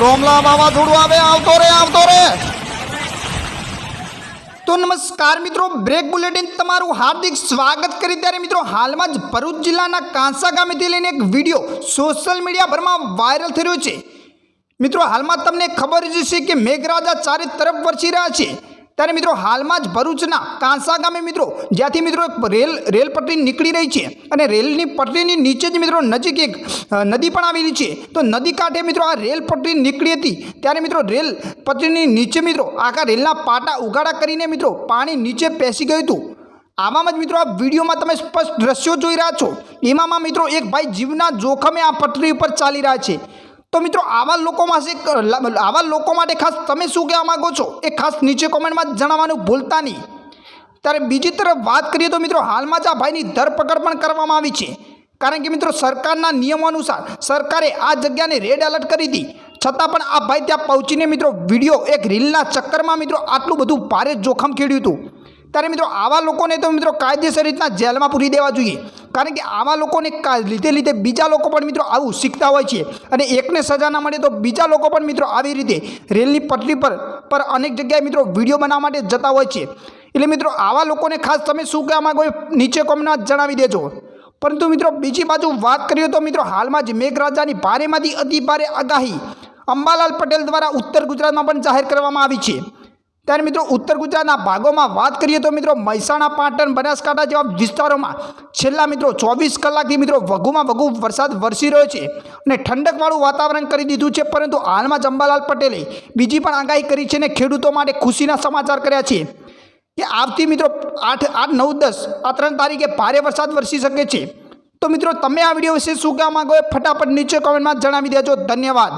ત્રોમલા વાવાઝોડું આવે, આવતો રે આવતો રે. તો નમસ્કાર મિત્રો, બ્રેક બુલેટિન તમારું હાર્દિક સ્વાગત કરી. ત્યારે મિત્રો, હાલમાં જ ભરૂચ જિલ્લાના કાંસા ગામેથી લઈને એક વીડિયો સોશિયલ મીડિયા ભરમાં વાયરલ થઈ રહ્યો છે. મિત્રો, હાલમાં તમને ખબર જ છે કે મેઘરાજા ચારે તરફ વરસી રહ્યા છે. ત્યારે મિત્રો હાલમાં જ ભરૂચના કાંસા ગામે મિત્રો, જ્યાંથી મિત્રો રેલ રેલ પટરી નીકળી રહી છે અને રેલની પટરીની નીચે જ મિત્રો નજીક એક નદી પણ આવેલી છે. તો નદી કાંઠે મિત્રો આ રેલ પટરી નીકળી હતી. ત્યારે મિત્રો રેલ પટરીની નીચે મિત્રો આખા રેલના પાટા ઉગાડા કરીને મિત્રો પાણી નીચે પેસી ગયું હતું. આવામાં જ મિત્રો આ વિડીયોમાં તમે સ્પષ્ટ દ્રશ્યો જોઈ રહ્યા છો. એમાંમાં મિત્રો એક ભાઈ જીવના જોખમે આ પટરી ઉપર ચાલી રહ્યા છે. તો મિત્રો, આવા લોકો માટે આવા લોકો માટે ખાસ તમે શું કહેવા માગો છો? એ ખાસ નીચે કોમેન્ટમાં જણાવવાનું ભૂલતા નહીં. ત્યારે બીજી તરફ વાત કરીએ તો મિત્રો, હાલમાં જ આ ભાઈની ધરપકડ પણ કરવામાં આવી છે. કારણ કે મિત્રો, સરકારના નિયમો અનુસાર સરકારે આ જગ્યાને રેડ એલર્ટ કરી હતી છતાં પણ આ ભાઈ ત્યાં પહોંચીને મિત્રો વીડિયો એક રીલના ચક્કરમાં મિત્રો, આટલું બધું ભારે જોખમ ખેડ્યું હતું. ત્યારે મિત્રો, આવા લોકોને તો મિત્રો કાયદેસર રીતના જેલમાં પૂરી દેવા જોઈએ. કારણ કે આવા લોકોને લીધે લીધે બીજા લોકો પણ મિત્રો આવું શીખતા હોય છે. અને એકને સજા ના મળે તો બીજા લોકો પણ મિત્રો આવી રીતે રેલની પટરી પર પર અનેક જગ્યાએ મિત્રો વીડિયો બનાવવા માટે જતા હોય છે. એટલે મિત્રો આવા લોકોને ખાસ તમે શું કહેવા માગો નીચે કોમેન્ટમાં જણાવી દેજો. પરંતુ મિત્રો બીજી બાજુ વાત કરીએ તો મિત્રો હાલમાં જ મેઘરાજાની ભારેમાંથી અતિ ભારે આગાહી અંબાલાલ પટેલ દ્વારા ઉત્તર ગુજરાતમાં પણ જાહેર કરવામાં આવી છે. ત્યારે મિત્રો ઉત્તર ગુજરાતના ભાગોમાં વાત કરીએ તો મિત્રો મહેસાણા, પાટણ, બનાસકાંઠા જેવા વિસ્તારોમાં છેલ્લા મિત્રો ચોવીસ કલાકથી મિત્રો વધુમાં વધુ વરસાદ વરસી રહ્યો છે અને ઠંડકવાળું વાતાવરણ કરી દીધું છે, પરંતુ હાલમાં જંબાલાલ પટેલે બીજી પણ આગાહી કરી છે અને ખેડૂતો માટે ખુશીના સમાચાર કર્યા છે કે આવતી મિત્રો આઠ આઠ, નવ, દસ, આ ત્રણ તારીખે ભારે વરસાદ વરસી શકે છે. તો મિત્રો તમે આ વીડિયો વિશે શું કહેવા માગો ફટાફટ નીચે કોમેન્ટમાં જણાવી દેજો. ધન્યવાદ.